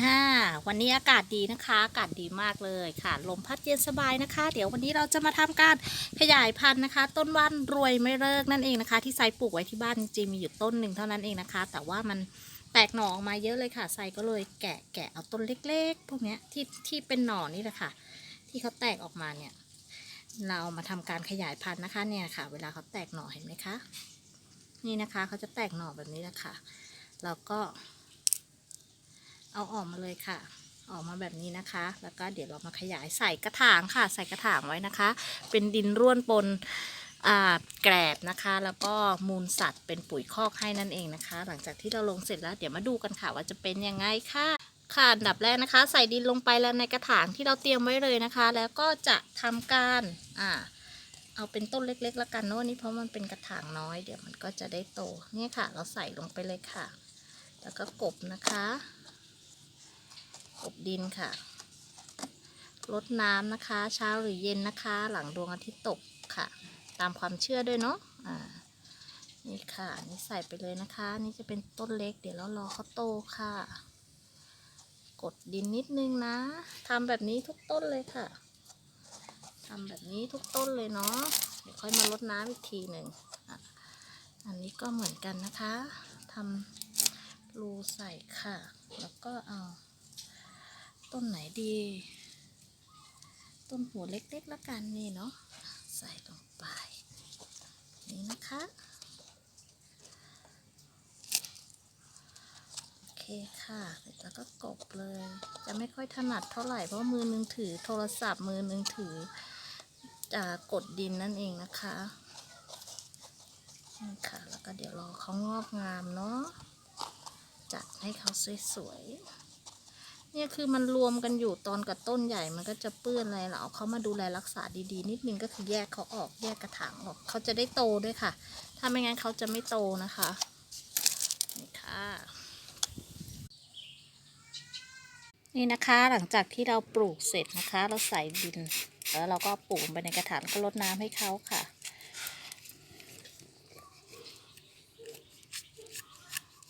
อ่าวันนี้อากาศดีนะคะ อากาศดีมากเลยค่ะ ลมพัดเย็นสบายนะคะ เดี๋ยววันนี้เราจะมาทำการขยายพันธุ์นะคะ ต้นว่านรวยไม่เลิกนั่นเองนะคะ ที่ไซปลูกไว้ที่บ้านจริงๆมีอยู่ต้นหนึ่งเท่านั้นเองนะคะ แต่ว่ามันแตกหน่อออกมาเยอะเลยค่ะไซก็เลยแกะแกะเอาต้นเล็ก ๆ พวกนี้ที่ที่เป็นหน่อนี่แหละค่ะ ที่เขาแตกออกมาเนี่ย เรามาทำการขยายพันธุ์นะคะเนี่ยค่ะ เวลาเขาแตกหน่อเห็นไหมคะ นี่นะคะเขาจะแตกหน่อแบบนี้แหละค่ะแล้วก็ เอาออกมาเลยค่ะ ออกมาแบบนี้นะคะ แล้วก็เดี๋ยวเรามาขยายใส่กระถางค่ะ ใส่กระถางไว้นะคะ เป็นดินร่วนปนแกรบนะคะ แล้วก็มูลสัตว์เป็นปุ๋ยคอกให้นั่นเองนะคะ หลังจากที่เราลงเสร็จแล้วเดี๋ยวมาดูกันค่ะว่าจะเป็นยังไงค่ะค่ะอันดับแรกนะคะ ใส่ดินลงไปแล้วในกระถางที่เราเตรียมไว้เลยนะคะ แล้วก็จะทำการอ่าเอาเป็นต้นเล็กๆแล้วกันเนอะนนี่เพราะมันเป็นกระถางน้อยเดี๋ยวมันก็จะได้โตเนี่ยค่ะ เราใส่ลงไปเลยค่ะ แล้วก็กบนะคะ ดินค่ะรดน้ำนะคะ เช้าหรือเย็นนะคะ หลังดวงอาทิตย์ตกค่ะ ตามความเชื่อด้วยเนาะอ่านี่ค่ะนี่ใส่ไปเลยนะคะ นี่จะเป็นต้นเล็กเดี๋ยวเรารอเขาโตค่ะ กดดินนิดนึงนะทำแบบนี้ทุกต้นเลยค่ะทำแบบนี้ทุกต้นเลยเนาะเดี๋ยวค่อยมารดน้ำอีกทีหนึ่งอะอันนี้ก็เหมือนกันนะคะทำรูใส่ค่ะ แล้วก็เอา ต้นไหนดี ต้นหัวเล็กๆแล้วกันนี่เนาะใส่ลงไป นี่นะคะโอเคค่ะเสร็จแล้วก็กบเลย จะไม่ค่อยถนัดเท่าไหร่เพราะมือหนึงถือโทรศัพท์มือหนึงถือจะกดดินนั่นเองนะคะนี่ค่ะแล้วก็เดี๋ยวรอเขางอกงามเนาะจัดให้เขาสวยๆ เนี่ยคือมันรวมกันอยู่ตอนกับต้นใหญ่มันก็จะเปื้อนอะไรเราเอาเขามาดูแลรักษาดีๆ นิดนึงก็คือแยกเขาออกแยกกระถางออกเขาจะได้โตด้วยค่ะ ถ้าไม่งั้นเขาจะไม่โตนะคะนี่ค่ะนี่นะคะหลังจากที่เราปลูกเสร็จนะคะ เราใส่ดิน แล้วเราก็ปลูกไปในกระถางก็รดน้ำให้เขาค่ะ